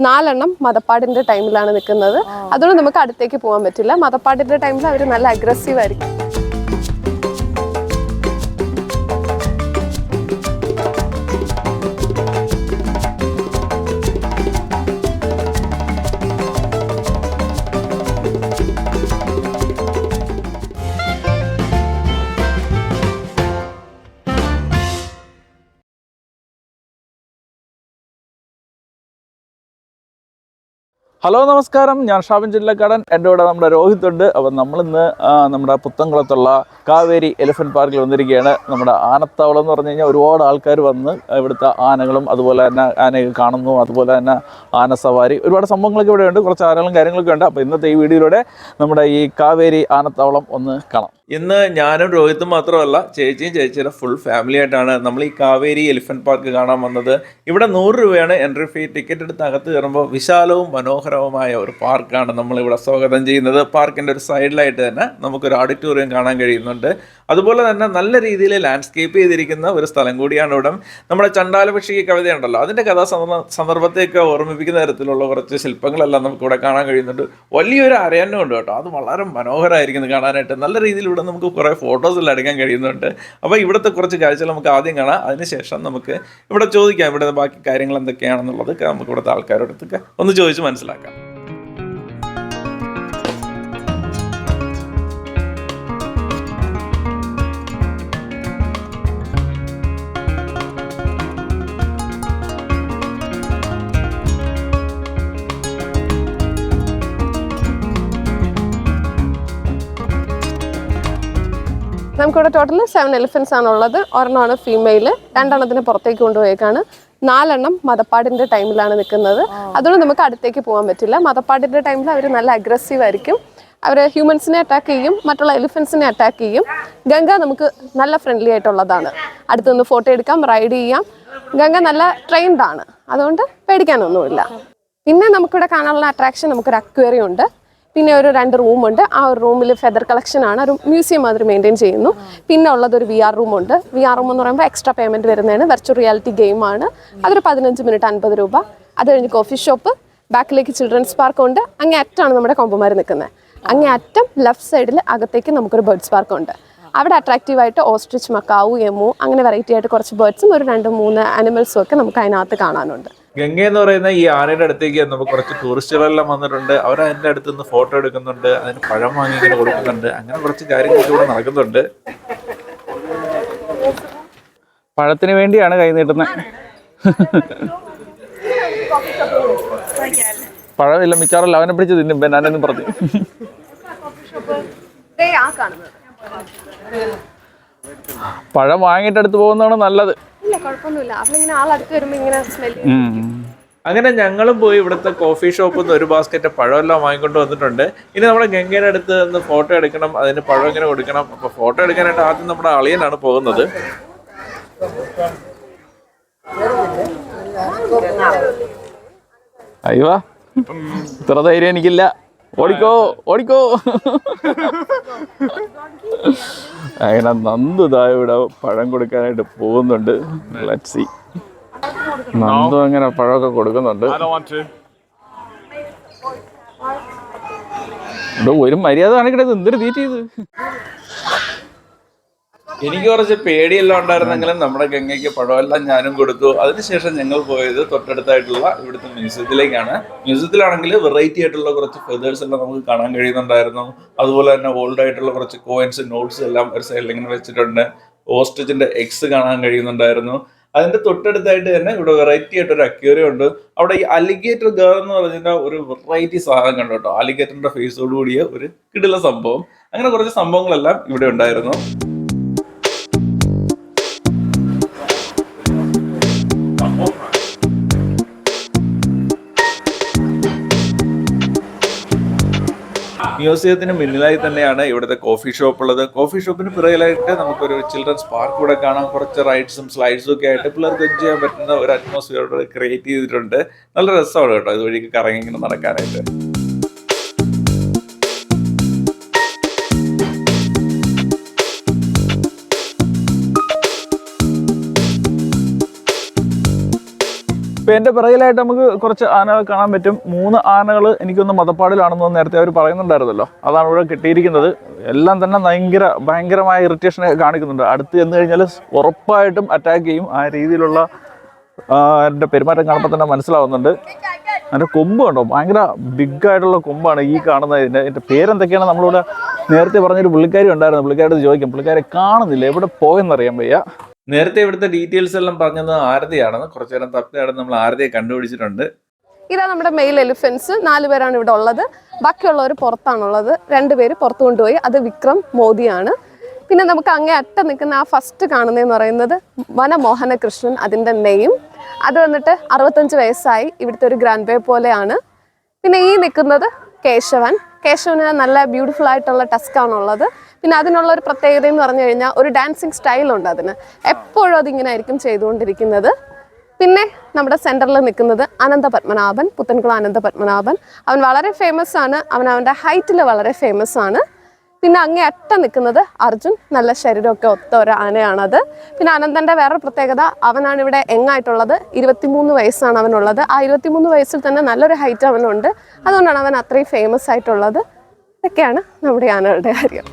നാലെണ്ണം മതപ്പാടിന്റെ ടൈമിലാണ് നിൽക്കുന്നത് അതുകൊണ്ട് നമുക്ക് അടുത്തേക്ക് പോകാൻ പറ്റില്ല. മതപ്പാടിന്റെ ടൈമിൽ അവർ നല്ല അഗ്രസീവ് ആയിരിക്കും. ഹലോ നമസ്കാരം. ഞാൻ ഷാബിൻ ജില്ലക്കാടൻ. എന്റെ കൂടെ നമ്മുടെ രോഹിത് ഉണ്ട്. അപ്പം നമ്മളിന്ന് നമ്മുടെ പുത്തൻകുളത്തുള്ള കാവേരി എലിഫന്റ് പാർക്കിൽ വന്നിരിക്കുകയാണ്. നമ്മുടെ ആനത്താവളം എന്ന് പറഞ്ഞു കഴിഞ്ഞാൽ ഒരുപാട് ആൾക്കാർ വന്ന് ഇവിടുത്തെ ആനകളും അതുപോലെ തന്നെ ആനയെ കാണുന്നു. അതുപോലെ തന്നെ ആന സവാരി. ഒരുപാട് സംഭവങ്ങളൊക്കെ ഇവിടെ ഉണ്ട് കുറച്ച് ആനകളും കാര്യങ്ങളൊക്കെ ഉണ്ട്. അപ്പോൾ ഇന്നത്തെ ഈ വീഡിയോയിലൂടെ നമ്മുടെ ഈ കാവേരി ആനത്താവളം ഒന്ന് കാണാം. ഇന്ന് ഞാനും രോഹിത്തും മാത്രമല്ല ചേച്ചിയും ചേച്ചിയുടെ ഫുൾ ഫാമിലി ആയിട്ടാണ് നമ്മൾ ഈ കാവേരി എലിഫന്റ് പാർക്ക് കാണാൻ വന്നത്. ഇവിടെ നൂറ് രൂപയാണ് എൻട്രി ഫീ ടിക്കറ്റ് എടുത്ത് അകത്ത് കയറുമ്പോൾ വിശാലവും മനോഹരവുമായ ഒരു പാർക്കാണ് നമ്മളിവിടെ സ്വാഗതം ചെയ്യുന്നത്. പാർക്കിന്റെ ഒരു സൈഡിലായിട്ട് തന്നെ നമുക്കൊരു ഓഡിറ്റോറിയം കാണാൻ കഴിയുന്നുണ്ട്. അതുപോലെ തന്നെ നല്ല രീതിയിൽ ലാൻഡ്സ്കേപ്പ് ചെയ്തിരിക്കുന്ന ഒരു സ്ഥലം കൂടിയാണ് ഇവിടെ. നമ്മുടെ ചണ്ടാലപക്ഷി കവിതയുണ്ടല്ലോ അതിന്റെ കഥാ സന്ദർഭത്തെയൊക്കെ ഓർമ്മിപ്പിക്കുന്ന തരത്തിലുള്ള കുറച്ച് ശില്പങ്ങളെല്ലാം നമുക്ക് ഇവിടെ കാണാൻ കഴിയുന്നുണ്ട്. വലിയൊരു അരയന്നം കേട്ടോ. അത് വളരെ മനോഹരമായിരിക്കുന്നു കാണാനായിട്ട്. നല്ല രീതിയിൽ ഇവിടെ നമുക്ക് കുറേ ഫോട്ടോസ് എല്ലാം എടുക്കാൻ കഴിയുന്നുണ്ട്. അപ്പോൾ ഇവിടുത്തെ കുറച്ച് കാഴ്ചകൾ നമുക്ക് ആദ്യം കാണാം. അതിനുശേഷം നമുക്ക് ഇവിടെ ചോദിക്കാം. ഇവിടെ ബാക്കി കാര്യങ്ങൾ എന്തൊക്കെയാണെന്നുള്ളത് നമുക്ക് ഇവിടുത്തെ ആൾക്കാരോടത്തൊക്കെ ഒന്ന് ചോദിച്ച് മനസ്സിലാക്കാം. നമുക്കിവിടെ ടോട്ടൽ സെവൻ എലിഫൻസ് ആണുള്ളത്. ഒരെണ്ണമാണ് ഫീമെയിൽ രണ്ടെണ്ണത്തിന് പുറത്തേക്ക് കൊണ്ടുപോയേക്കാണ്. നാലെണ്ണം മതപ്പാടിന്റെ ടൈമിലാണ് നിൽക്കുന്നത്. അതുകൊണ്ട് നമുക്ക് അടുത്തേക്ക് പോകാൻ പറ്റില്ല. മതപ്പാടിന്റെ ടൈമിൽ അവർ നല്ല അഗ്രസീവ് ആയിരിക്കും. അവർ ഹ്യൂമൻസിനെ അറ്റാക്ക് ചെയ്യും. മറ്റുള്ള എലിഫൻസിനെ അറ്റാക്ക് ചെയ്യും. ഗംഗ നമുക്ക് നല്ല ഫ്രണ്ട്ലി ആയിട്ടുള്ളതാണ്. അടുത്തുനിന്ന് ഫോട്ടോ എടുക്കാം റൈഡ് ചെയ്യാം. ഗംഗ നല്ല ട്രെയിൻഡാണ് ആണ്. അതുകൊണ്ട് പേടിക്കാനൊന്നുമില്ല. പിന്നെ നമുക്കിവിടെ കാണാനുള്ള അട്രാക്ഷൻ നമുക്കൊരു അക്വേറിയം ഉണ്ട്. പിന്നെ ഒരു രണ്ട് റൂമുണ്ട് ആ ഒരു റൂമിൽ ഫെദർ കളക്ഷൻ ആണ്. ഒരു മ്യൂസിയം മാതിരി മെയിന്റെയിൻ ചെയ്യുന്നു. പിന്നെ ഉള്ളത് ഒരു വി ആർ റൂമുണ്ട് വി ആർ റൂം എന്ന് പറയുമ്പോൾ എക്സ്ട്രാ പേയ്മെന്റ് വരുന്നതാണ്. വെർച്വൽ റിയാലിറ്റി ഗെയിം ആണ്. അതൊരു പതിനഞ്ച് മിനിറ്റ് അൻപത് രൂപ. അത് കഴിഞ്ഞ് കോഫി ഷോപ്പ് ബാക്കിലേക്ക് ചിൽഡ്രൻസ് പാർക്ക് ഉണ്ട്. അങ്ങേ അറ്റാണ് നമ്മുടെ കൊമ്പുമാർ നിൽക്കുന്നത്. അങ്ങേ അറ്റം ലെഫ്റ്റ് സൈഡിൽ അകത്തേക്ക് നമുക്കൊരു ബേർഡ്സ് പാർക്ക് ഉണ്ട്. അവിടെ അട്രാക്റ്റീവ് ആയിട്ട് ഓസ്ട്രിച്ച് മക്കാവു എമു അങ്ങനെ വെറൈറ്റി ആയിട്ട് കുറച്ച് ബേർഡ്സും ഒരു രണ്ട് മൂന്ന് ആനിമൽസും ഒക്കെ നമുക്ക് അതിനകത്ത് കാണാനുണ്ട്. ഗംഗ എന്ന് പറയുന്ന ഈ ആനയുടെ അടുത്തേക്ക് നമുക്ക് കുറച്ച് ടൂറിസ്റ്റുകളെല്ലാം വന്നിട്ടുണ്ട്. അവർ അതിന്റെ അടുത്ത് നിന്ന് ഫോട്ടോ എടുക്കുന്നുണ്ട്. അതിന് പഴം വാങ്ങി ഇങ്ങനെ കൊടുക്കുന്നുണ്ട്. അങ്ങനെ കുറച്ച് കാര്യങ്ങളൊക്കെ ഇവിടെ നടക്കുന്നുണ്ട്. പഴത്തിന് വേണ്ടിയാണ് കൈ നീട്ടുന്നത് പഴമില്ല മിക്കാറല്ല അവനെ പിടിച്ച് തിന്നും. ബനാനെന്നും പറഞ്ഞു. പഴം വാങ്ങിയിട്ടെടുത്ത് പോകുന്നതാണ് നല്ലത്. കുഴപ്പമൊന്നുമില്ല. അവളിങ്ങനെ ആളടുത്ത് വരുമ്പോൾ ഇങ്ങനെ സ്മെല്ല് അങ്ങനെ ഞങ്ങളും പോയി ഇവിടുത്തെ കോഫി ഷോപ്പിൽ നിന്ന് ഒരു ബാസ്ക്കറ്റ് പഴമെല്ലാം വാങ്ങിക്കൊണ്ട് വന്നിട്ടുണ്ട്. ഇനി നമ്മുടെ ഗംഗയുടെ അടുത്ത് നിന്ന് ഫോട്ടോ എടുക്കണം അതിന് പഴം ഇങ്ങനെ കൊടുക്കണം. അപ്പൊ ഫോട്ടോ എടുക്കാനായിട്ട് ആദ്യം നമ്മുടെ അളിയനാണ് പോകുന്നത്. അയ്യോ ഇത്ര ധൈര്യം എനിക്കില്ല. ഓടിക്കോ ഓടിക്കോ. അങ്ങനെ നന്ദു താ ഇവിടെ പഴം കൊടുക്കാനായിട്ട് പോകുന്നുണ്ട്. ലെറ്റ് സി നന്ദു അങ്ങനെ പഴമൊക്കെ കൊടുക്കുന്നുണ്ട്. I don't want to. ഇവിടെ ഒരു മര്യാദ കാണിക്കണത് എന്തൊരു തീറ്റ ചെയ്ത് എനിക്ക് കുറച്ച് പേടിയെല്ലാം ഉണ്ടായിരുന്നെങ്കിലും നമ്മുടെ ഗംഗയ്ക്ക് പഴമെല്ലാം ഞാനും കൊടുത്തു. അതിനുശേഷം ഞങ്ങൾ പോയത് തൊട്ടടുത്തായിട്ടുള്ള ഇവിടുത്തെ മ്യൂസിയത്തിലേക്കാണ്. മ്യൂസിയത്തിലാണെങ്കിൽ വെറൈറ്റി ആയിട്ടുള്ള കുറച്ച് ഫെതേഴ്സ് എല്ലാം നമുക്ക് കാണാൻ കഴിയുന്നുണ്ടായിരുന്നു. അതുപോലെ തന്നെ ഓൾഡ് ആയിട്ടുള്ള കുറച്ച് കോയിൻസ് നോട്ട്സ് എല്ലാം ഒരു സൈഡിൽ ഇങ്ങനെ വെച്ചിട്ടുണ്ട്. ഓസ്ട്രിച്ചിന്റെ എക്സ് കാണാൻ കഴിയുന്നുണ്ടായിരുന്നു. അതിന്റെ തൊട്ടടുത്തായിട്ട് തന്നെ ഇവിടെ വെറൈറ്റി ആയിട്ട് ഒരു അക്വേറിയം ഉണ്ട്. അവിടെ ഈ അലിഗേറ്റർ ഗേൾ എന്ന് പറഞ്ഞ ഒരു വെറൈറ്റി സാധനം കണ്ടു കേട്ടോ. അലിഗേറ്ററിന്റെ ഫേസോട് കൂടിയ ഒരു കിടില സംഭവം. അങ്ങനെ കുറച്ച് സംഭവങ്ങളെല്ലാം ഇവിടെ ഉണ്ടായിരുന്നു. മ്യൂസിയത്തിന് മുന്നിലായി തന്നെയാണ് ഇവിടുത്തെ കോഫി ഷോപ്പ് ഉള്ളത്. കോഫി ഷോപ്പിന് പിറകിലായിട്ട് നമുക്കൊരു ചിൽഡ്രൻസ് പാർക്ക് കൂടെ കാണാം. കുറച്ച് റൈഡ്സും സ്ലൈഡ്സും ഒക്കെ ആയിട്ട് പിള്ളേർക്ക് എൻജോയ് ചെയ്യാൻ പറ്റുന്ന ഒരു അറ്റ്മോസ്ഫിയർ ക്രിയേറ്റ് ചെയ്തിട്ടുണ്ട്. നല്ല രസമാണ് കേട്ടോ ഇതുവഴിക്ക് കറങ്ങി നടക്കാനായിട്ട്. ഇപ്പൊ എന്റെ പിറകിലായിട്ട് നമുക്ക് കുറച്ച് ആനകൾ കാണാൻ പറ്റും. മൂന്ന് ആനകൾ എനിക്കൊന്ന് മതപ്പാടിലാണെന്ന് നേരത്തെ അവർ പറയുന്നുണ്ടായിരുന്നല്ലോ. അതാണ് ഇവിടെ കിട്ടിയിരിക്കുന്നത്. എല്ലാം തന്നെ ഭയങ്കര ഭയങ്കരമായ ഇറിറ്റേഷൻ കാണിക്കുന്നുണ്ട്. അടുത്ത് ചെന്ന് കഴിഞ്ഞാൽ ഉറപ്പായിട്ടും അറ്റാക്ക് ചെയ്യും. ആ രീതിയിലുള്ള എന്റെ പെരുമാറ്റം കാണുമ്പോൾ തന്നെ മനസ്സിലാവുന്നുണ്ട്. അതിന്റെ കൊമ്പ് കണ്ടോ? ഭയങ്കര ബിഗായിട്ടുള്ള കൊമ്പാണ് ഈ കാണുന്നത്. ഇതിന്റെ എന്റെ പേരെന്തൊക്കെയാണ്? നമ്മളിവിടെ നേരത്തെ പറഞ്ഞൊരു പുള്ളിക്കാരി ഉണ്ടായിരുന്നു. പുള്ളിക്കാരോട് ചോദിക്കാം. പുള്ളിക്കാരെ കാണുന്നില്ല. എവിടെ പോയെന്നറിയാൻ വയ്യ. നേരത്തെ ഇവിടുത്തെ ഡീറ്റെയിൽസ് എല്ലാം പറഞ്ഞത് ആരതിയാണെന്ന്. കുറച്ചു നേരം തപ്പി നടന്ന് നമ്മൾ ആരതിയെ കണ്ടുപിടിച്ചിട്ടുണ്ട്. ഇതാ നമ്മുടെ മെയിൽ എലിഫൻസ് നാല് പേരാണ് ഇവിടെ ഉള്ളത്. ബാക്കിയുള്ളവർ പുറത്താണുള്ളത്. രണ്ടുപേര് പുറത്തു കൊണ്ടുപോയി. അത് വിക്രം മോദിയാണ്. പിന്നെ നമുക്ക് അങ്ങേ അറ്റം നിൽക്കുന്ന ആ ഫസ്റ്റ് കാണുന്നതെന്ന് പറയുന്നത് വനമോഹന കൃഷ്ണൻ അതിന്റെ നെയ്യും അത് വന്നിട്ട് അറുപത്തഞ്ച് വയസ്സായി. ഇവിടുത്തെ ഒരു ഗ്രാൻഡ് വേ പോലെയാണ്. പിന്നെ ഈ നിൽക്കുന്നത് കേശവൻ. കേശവന് നല്ല ബ്യൂട്ടിഫുൾ ആയിട്ടുള്ള ടസ്ക് ആണുള്ളത്. പിന്നെ അതിനുള്ള ഒരു പ്രത്യേകത എന്ന് പറഞ്ഞു കഴിഞ്ഞാൽ ഒരു ഡാൻസിങ് സ്റ്റൈലുണ്ട് അതിന്. എപ്പോഴും അതിങ്ങനെ ആയിരിക്കും ചെയ്തുകൊണ്ടിരിക്കുന്നത്. പിന്നെ നമ്മുടെ സെന്ററിൽ നിൽക്കുന്നത് അനന്ത പത്മനാഭൻ പുത്തൻകുളം അനന്ത പത്മനാഭൻ. അവൻ വളരെ ഫേമസ് ആണ്. അവൻ അവന്റെ ഹൈറ്റിൽ വളരെ ഫേമസ് ആണ്. പിന്നെ അങ്ങേ അറ്റം നിൽക്കുന്നത് അർജുൻ. നല്ല ശരീരമൊക്കെ ഒത്ത ഒരു ആനയാണത്. പിന്നെ അനന്തന്റെ വേറെ പ്രത്യേകത അവനാണ് ഇവിടെ എങ്ങായിട്ടുള്ളത് ഇരുപത്തിമൂന്ന് വയസ്സാണ് അവനുള്ളത്. ആ ഇരുപത്തിമൂന്ന് വയസ്സിൽ തന്നെ നല്ലൊരു ഹൈറ്റ് അവനുണ്ട്. അതുകൊണ്ടാണ് അവൻ അത്രയും ഫേമസ് ആയിട്ടുള്ളത്. ഇതൊക്കെയാണ് നമ്മുടെ ആനകളുടെ കാര്യം.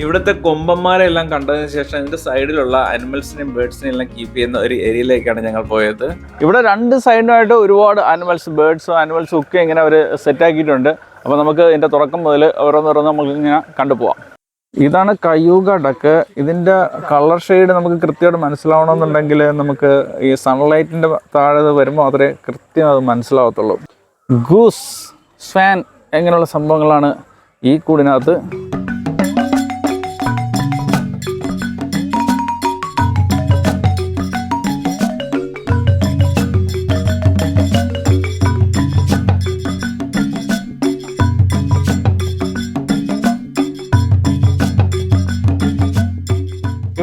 ഇവിടുത്തെ കൊമ്പന്മാരെ എല്ലാം കണ്ടതിന് ശേഷം ഇതിന്റെ സൈഡിലുള്ള അനിമൽസിനെയും ബേർഡ്സിനെയും എല്ലാം കീപ്പ് ചെയ്യുന്ന ഒരു ഏരിയയിലേക്കാണ് ഞങ്ങൾ പോയത്. ഇവിടെ രണ്ട് സൈഡുമായിട്ട് ഒരുപാട് അനിമൽസ് ബേർഡ്സും അനിമൽസും ഒക്കെ ഇങ്ങനെ അവർ സെറ്റ് ആക്കിയിട്ടുണ്ട്. അപ്പോൾ നമുക്ക് ഇതിന്റെ തുടക്കം മുതൽ ഓരോന്നോരോന്ന് നമുക്ക് ഇങ്ങനെ കണ്ടുപോവാം. ഇതാണ് കയ്യൂക ഡക്ക്. ഇതിന്റെ കളർ ഷെയ്ഡ് നമുക്ക് കൃത്യമായിട്ട് മനസ്സിലാവണമെന്നുണ്ടെങ്കിൽ നമുക്ക് ഈ സൺലൈറ്റിന്റെ താഴെ വരുമ്പോൾ മാത്രമേ കൃത്യം അത് മനസ്സിലാവത്തുള്ളൂ. ഗൂസ് സ്വാൻ എങ്ങനെയുള്ള സംഭവങ്ങളാണ് ഈ കൂടിനകത്ത്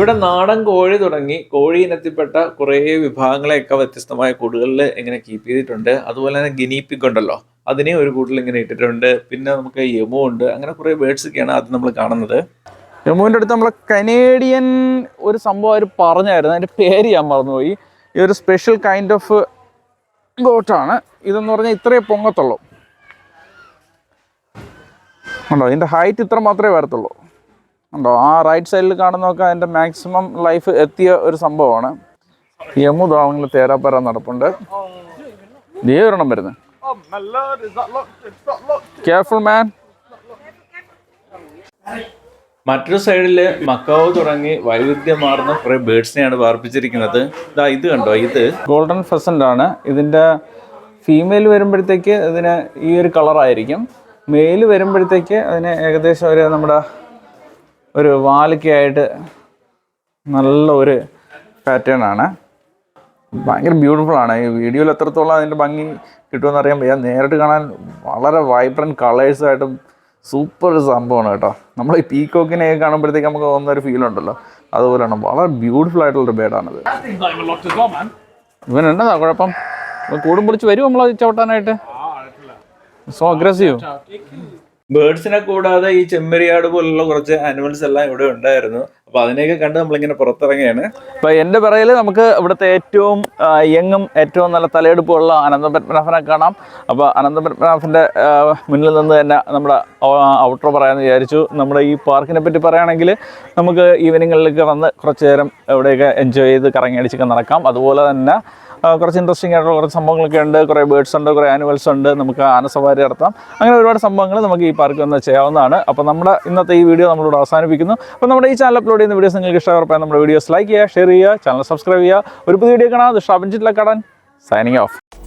ഇവിടെ നാടൻ കോഴി തുടങ്ങി കോഴി ഇനത്തിൽപ്പെട്ട കുറേ വിഭാഗങ്ങളെയൊക്കെ വ്യത്യസ്തമായ കൂടുകളിൽ ഇങ്ങനെ കീപ്പ് ചെയ്തിട്ടുണ്ട്. അതുപോലെ തന്നെ ഗിനീപ്പിക് ഉണ്ടല്ലോ അതിനെ ഒരു കൂട്ടിൽ ഇങ്ങനെ ഇട്ടിട്ടുണ്ട്. പിന്നെ നമുക്ക് യമു ഉണ്ട്. അങ്ങനെ കുറേ ബേർഡ്സ് ഒക്കെയാണ് അത് നമ്മൾ കാണുന്നത്. യമുവിന്റെ അടുത്ത് നമ്മളെ കനേഡിയൻ ഒരു സംഭവം അവർ പറഞ്ഞായിരുന്നു. അതിന്റെ പേര് ഞാൻ മറന്നുപോയി. ഈ ഒരു സ്പെഷ്യൽ കൈൻഡ് ഓഫ് ഗോട്ടാണ് ഇതെന്ന് പറഞ്ഞാൽ ഇത്രയേ പൊങ്ങത്തുള്ളൂ. ഉണ്ടോ? ഇതിന്റെ ഹൈറ്റ് ഇത്ര മാത്രമേ വരത്തുള്ളൂ. ഉണ്ടോ? ആ റൈറ്റ് സൈഡിൽ കാണുന്നതൊക്കെ അതിന്റെ മാക്സിമം ലൈഫ് എത്തിയ ഒരു സംഭവമാണ്. യമു ദാവങ്ങൾ തേരാപ്പര നടപ്പുണ്ട്. നീ ഒരെണ്ണം വരുന്നത് കെയർഫുൾ മാൻ മറ്റൊരു സൈഡിൽ മക്കാവ് തുടങ്ങി വൈവിധ്യമാർന്ന കുറെ ബേർഡ്സിനെയാണ് പാർപ്പിച്ചിരിക്കുന്നത്. ഇതാ ഇത് കണ്ടോ? ഇത് ഗോൾഡൻ ഫസന്റ് ആണ്. ഇതിന്റെ ഫീമെയിൽ വരുമ്പോഴത്തേക്ക് ഇതിന് ഈ ഒരു കളറായിരിക്കും മെയിൽ വരുമ്പോഴത്തേക്ക് അതിന് ഏകദേശം ഒരു നമ്മുടെ ഒരു വാലിക്കയായിട്ട് നല്ല ഒരു പാറ്റേൺ ആണ്. ഭയങ്കര ബ്യൂട്ടിഫുൾ ആണ്. ഈ വീഡിയോയിൽ എത്രത്തോളം അതിന്റെ ഭംഗി കിട്ടുമെന്ന് അറിയാൻ വയ്യ. നേരിട്ട് കാണാൻ വളരെ വൈബ്രന്റ് കളേഴ്സായിട്ടും സൂപ്പർ ഒരു സംഭവമാണ് കേട്ടോ. നമ്മൾ ഈ പീക്കോക്കിനെ കാണുമ്പോഴത്തേക്ക് നമുക്ക് തോന്നുന്ന ഒരു ഫീൽ ഉണ്ടല്ലോ. അതുപോലെയാണ്. വളരെ ബ്യൂട്ടിഫുൾ ആയിട്ടുള്ളൊരു ബേഡാണിത് ഇവൻ എന്നതാ കുഴപ്പം? കൂടും പിടിച്ച് വരും നമ്മൾ ചവിട്ടാനായിട്ട്? സോ അഗ്രസീവ് ബേർഡ്സിനെ കൂടാതെ ഈ ചെമ്മരിയാട് പോലുള്ള കുറച്ച് ആനിമൽസ് എല്ലാം ഇവിടെ ഉണ്ടായിരുന്നു. അപ്പൊ അതിനെയൊക്കെ കണ്ട് നമ്മളിങ്ങനെ പുറത്തിറങ്ങിയാണ് അപ്പൊ എന്റെ പറയൽ നമുക്ക് ഇവിടുത്തെ ഏറ്റവും യങ്ങും ഏറ്റവും നല്ല തലയെടുപ്പുള്ള അനന്തപത്മനാഭനെ കാണാം. അപ്പൊ അനന്തപത്മനാഭന്റെ പത്മനാഭന്റെ മുന്നിൽ നിന്ന് തന്നെ നമ്മുടെ ഔട്ടർ പറയാമെന്ന് വിചാരിച്ചു. നമ്മുടെ ഈ പാർക്കിനെ പറ്റി പറയുകയാണെങ്കിൽ നമുക്ക് ഈവനിങ്ങളിലൊക്കെ വന്ന് കുറച്ചു നേരം എവിടെയൊക്കെ എൻജോയ് ചെയ്ത് കറങ്ങി അടിച്ചൊക്കെ നടക്കാം. അതുപോലെ തന്നെ കുറച്ച് ഇൻട്രസ്റ്റിംഗ് ആയിട്ടുള്ള കുറച്ച് സംഭവങ്ങളൊക്കെ ഉണ്ട്. കുറേ ബേർഡ്സ് ഉണ്ട് കുറേ ആനിമൽസ് ഉണ്ട്. നമുക്ക് ആനസവാരി നടത്താം. അങ്ങനെ ഒരുപാട് സംഭവങ്ങൾ നമുക്ക് ഈ പാർക്കിൽ വന്ന് ചെയ്യാവുന്നതാണ്. അപ്പോൾ നമ്മുടെ ഇന്നത്തെ ഈ വീഡിയോ നമ്മളിവിടെ അവസാനിപ്പിക്കുന്നു. അപ്പോൾ നമ്മുടെ ഈ ചാനൽ അപ്ലോഡ് ചെയ്യുന്ന വീഡിയോസ് നിങ്ങൾക്ക് ഇഷ്ടമായപ്പോൾ നമ്മുടെ വീഡിയോസ് ലൈക്ക് ചെയ്യുക ഷെയർ ചെയ്യുക ചാനൽ സബ്സ്ക്രൈബ് ചെയ്യുക. ഒരു പുതിയ വീഡിയോ കാണാം. Shabin കടൻ signing off